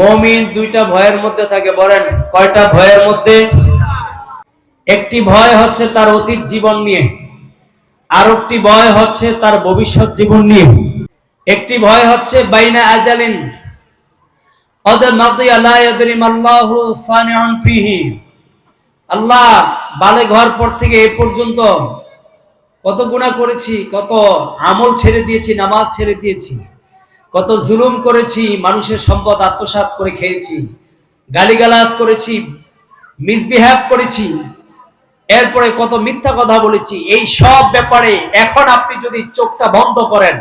মমিন দুইটা ভয়ের মধ্যে থাকে, বলেন, কয়টা ভয়ের মধ্যে? একটি ভয় হচ্ছে তার অতীত জীবন নিয়ে আর একটি ভয় হচ্ছে তার ভবিষ্যৎ জীবন নিয়ে। একটি ভয় হচ্ছে, বাইনা আজালিন আল্লাহ বালে ঘর পর থেকে এ পর্যন্ত কত গুণা করেছি, কত আমল ছেড়ে দিয়েছি, নামাজ ছেড়ে দিয়েছি। কত জুলুম করেছি, মানুষের সম্পদ আত্মসাৎ করে খেয়েছি, গালিগালাজ করেছি, মিসবিহেভ করেছি, এরপরে কত মিথ্যা কথা বলেছি, এই সব ব্যাপারে এখন আপনি যদি চোখটা বন্ধ করেন,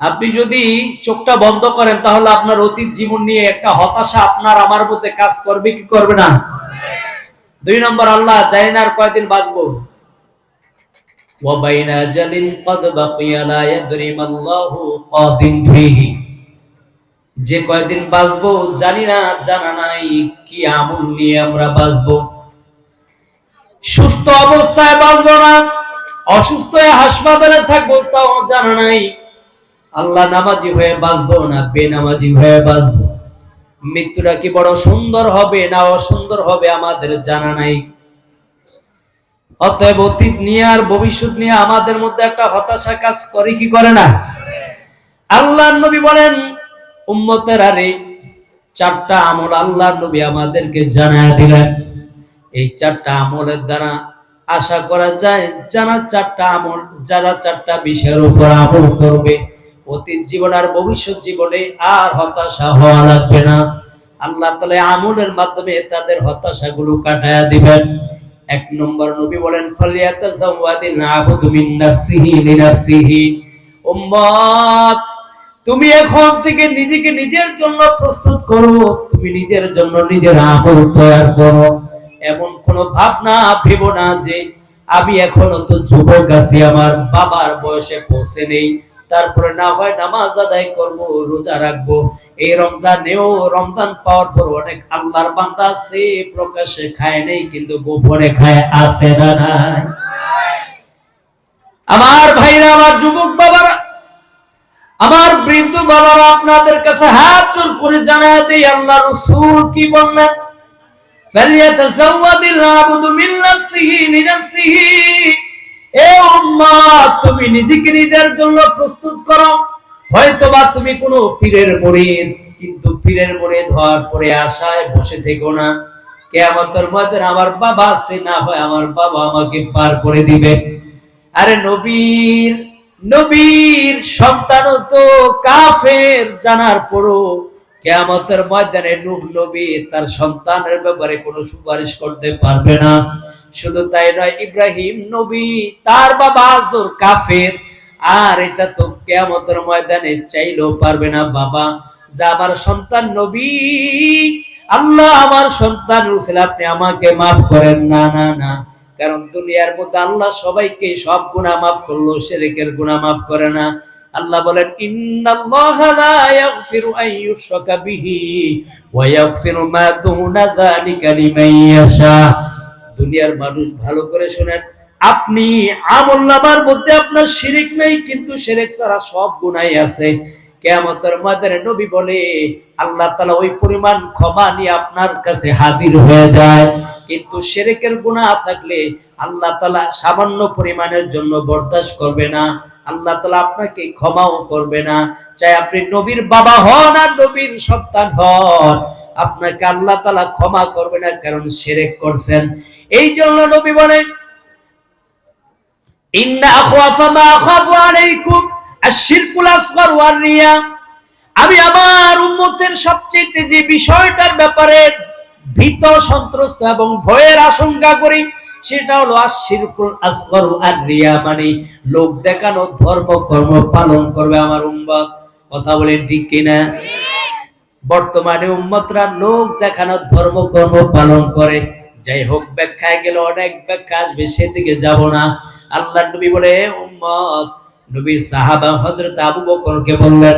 আপনি যদি চোখটা বন্ধ করেন, তাহলে আপনার অতীত জীবন নিয়ে একটা হতাশা আপনার আমার মধ্যে কাজ করবে কি করবে না? দুই নম্বর, আল্লাহ জানি না আর কয়দিন বাঁচবো? وبين أجل قد بقي لا يدري ما الله قاد فيه যে কয়দিন বাঁচবো জানি না জানা নাই কি আমল নিয়ে আমরা বাঁচবো সুস্থ অবস্থায় বাঁচবো না অসুস্থ হয়ে হাসপাতালে থাকবো তাও জানা নাই আল্লাহ নামাজি হয়ে বাঁচবো না বেনামাজি হয়ে বাঁচবো মৃত্যুটা কি বড় সুন্দর হবে না অসুন্দর হবে আমাদের জানা নাই অতএব অতীত নিয়ে আর ভবিষ্যৎ নিয়ে আমাদের মধ্যে একটা হতাশা কাজ করে, কি করে না? আল্লাহ নবী বলেন, উম্মতের আরে চারটা আমল আল্লাহ নবী আমাদেরকে জানায় দিলেন। এই চারটা আমলের দ্বারা আশা করা যায়, যারা চারটা আমল, যারা চারটা বিষয়ের উপর আমল করবে, অতীত জীবন আর ভবিষ্যৎ জীবনে আর হতাশা হওয়া লাগবে না। আল্লাহ তালা আমলের মাধ্যমে তাদের হতাশাগুলো কাটায়া দিবেন। এক নম্বর নবী বলেন ফালিয়াতাজাওয়াদিল আবদু মিন নাফসিহি লিনাফসিহি। উম্মত, তুমি এখন থেকে নিজেকে নিজের জন্য প্রস্তুত করো, তুমি নিজের জন্য নিজের আমল তৈরি করো। এমন কোন ভাবনা, ভেবো না যে, আমি এখনও তো যুবক আছি, আমার বাবার বয়সে পৌঁছে নেই তারপরে না হয় নামাজ আদায় করব রোজা রাখবো এই রমজানেও রমজান পাওয়ার পর অনেক আল্লাহর বান্দা আছে প্রকাশ্যে খায় নেই কিন্তু গোপনে খায় আছে না নাই আমার ভাইরা আমার যুবক বাবারা আমার বৃদ্ধ বাবারা আপনাদের কাছে হাত জোর করে জানায় দেই আল্লাহ রসুল কি বললেন فليتزود العبد من نفسه لنفسه এ উম্মত তুমি নিজেকে নিজের জন্য প্রস্তুত করো। হয়তোবা তুমি কোনো পীরের মুরিদ, কিন্তু পীরের মুরিদ হওয়ার পরে আশায় বসে থেকো না। কে কেয়ামতের মধ্যে আমার বাবা আছে, না হয় আমার বাবা আমাকে পার করে দিবে। আরে নবীর নবীর সন্তানও তো কাফের, জানার পরও কেয়ামতের ময়দানে নূহ নবী তার সন্তানের ব্যাপারে কোনো সুপারিশ করতে পারবে না। শুধু তাই নয়, ইব্রাহিম নবী তার বাবা আজর কাফের। আর এটা তো কেয়ামতের ময়দানে চাইলেও পারবে না বাবা। যা আমার সন্তান নবী, আল্লাহ আমার সন্তান রসুল আপনি আমাকে মাফ করেন। না না না। কারণ দুনিয়ার মধ্যে আল্লাহ সবাইকে সব গুনাহ মাফ করল শিরকের গুনাহ মাফ করে না। আল্লাহ বলেন দুনিয়ার মানুষ ভালো করে শুনেন, আপনি আমল নামার মধ্যে আপনার শিরিক নেই, কিন্তু শিরিক ছাড়া সব গুনাহ আছে। কেয়ামতের ময়দানে নবী বলে, আল্লাহ তাআলা ওই পরিমাণ ক্ষমা নিয়ে আপনার কাছে হাজির হয়ে যায়। কিন্তু শিরিকের গুনাহ থাকলে আল্লাহ তাআলা সামান্য পরিমাণের জন্য বরদাস্ত করবে না। আল্লাহ তালা আপনাকে ক্ষমাও করবে না। চাই আপনি নবীর বাবা হন আর নবীর সন্তান হন। আপনাকে আল্লাহ তালা ক্ষমা করবে না, কারণ সেরেক করছেন। এই জন্য নবী রিয়া। আমি আমার উম্মতের সবচেয়ে যে বিষয়টার ব্যাপারে ভীত, সন্ত্রস্ত এবং ভয়ের আশঙ্কা করি সেটা হলো আশিরকুল আসগর আর রিয়া মানে লোক দেখানো, ধর্ম, কর্ম পালন করবে আমার উম্মত। কথা বলেন ঠিক কিনা? বর্তমানে উম্মতরা লোক দেখানো, ধর্ম, কর্ম পালন করে। যাই হোক, ব্যাখ্যায় গেলে অনেক ব্যাখ্যা আসবে, সেদিকে যাব না। আল্লাহ নবী বলে উম্মত, নবীর সাহাবা হযরত আবু বকরকে বললেন,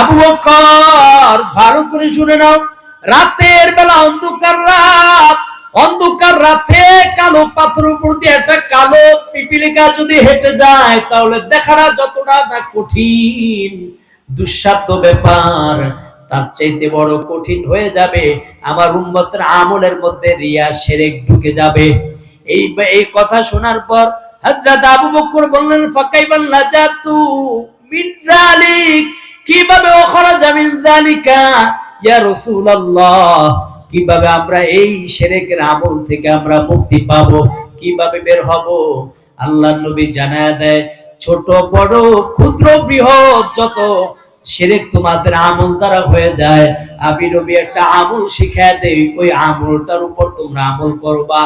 আবু বকর, ভালো করে শুনে নাও। রাতের বেলা অন্ধকার অন্ধকার রাতে কালো পাথর উপর দিয়ে একটা কালো পিপিলিকা যদি হেঁটে যায়, তাহলে দেখাটা যতটা না কঠিন। দুঃসাধ্য ব্যাপার, তার চাইতে বড় কঠিন হয়ে যাবে, আমার উম্মতের আমলের মধ্যে রিয়া সেরেক ঢুকে যাবে। এই এই কথা শোনার পর হযরত আবু বকর বললেন, ফাকাইবান নাজাতু মিন যালিক। কীভাবে ওখরাজা মিন যালিকা? ইয়া রাসূলুল্লাহ কীভাবে আমরা এই শিরকের আমল থেকে আমরা মুক্তি পাবো? কীভাবে বের হব? আল্লাহ নবী জানায় দেয়, ছোট, বড়, ক্ষুদ্র, বৃহৎ, যত শিরক তোমাদের আমল দ্বারা হয়ে যায়, আমি নবী একটা আমল শিখায় দেই, ওই আমলটার উপর তোমরা আমল করবা।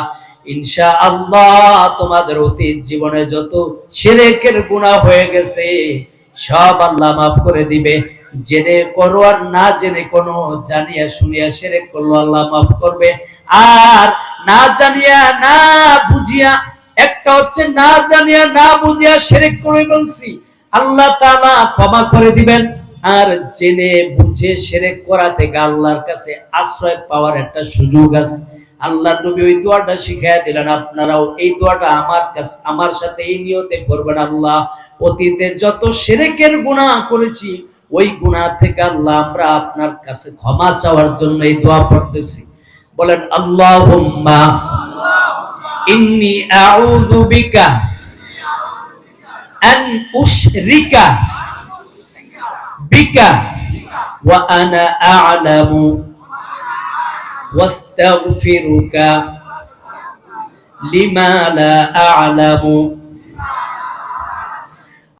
ইনশা আল্লাহ তোমাদের অতীত জীবনে যত শিরেকের গুনাহ হয়ে গেছে সব আল্লাহ মাফ করে দিবে। জেনে করো আর না জেনে কোনো জানিয়া শুনিয়া শিরেক করল, আল্লাহ মাফ করবে। আর না জানিয়া, না বুঝিয়া, একটা হচ্ছে না জানিয়া, না বুঝিয়া শিরেক করে বলছি আল্লাহ তাআলা ক্ষমা করে দিবেন। আর জেনে বুঝে সেরেক করা থেকে আল্লাহর কাছে আশ্রয় পাওয়ার একটা সুযোগ আছে। আল্লাহ নবী ওই দোয়াটা শিখাই দিলেন, আপনারাও এই দোয়াটা আমার কাছে, আমার সাথে এই নিয়তে করবেন আল্লাহ। অতীতে যত সেরেকের গুনাহ করেছি, ওই গুনাহ থেকে আল্লাহ আমরা আপনার কাছে ক্ষমা চাওয়ার জন্য এই দোয়া পড়তেছি। বলেন, আল্লাহুম্মা ইন্নী আউযু বিকা আন উশরিকা বিকা ওয়া আনা আ'লামু واستغفرك لما لا أعلم.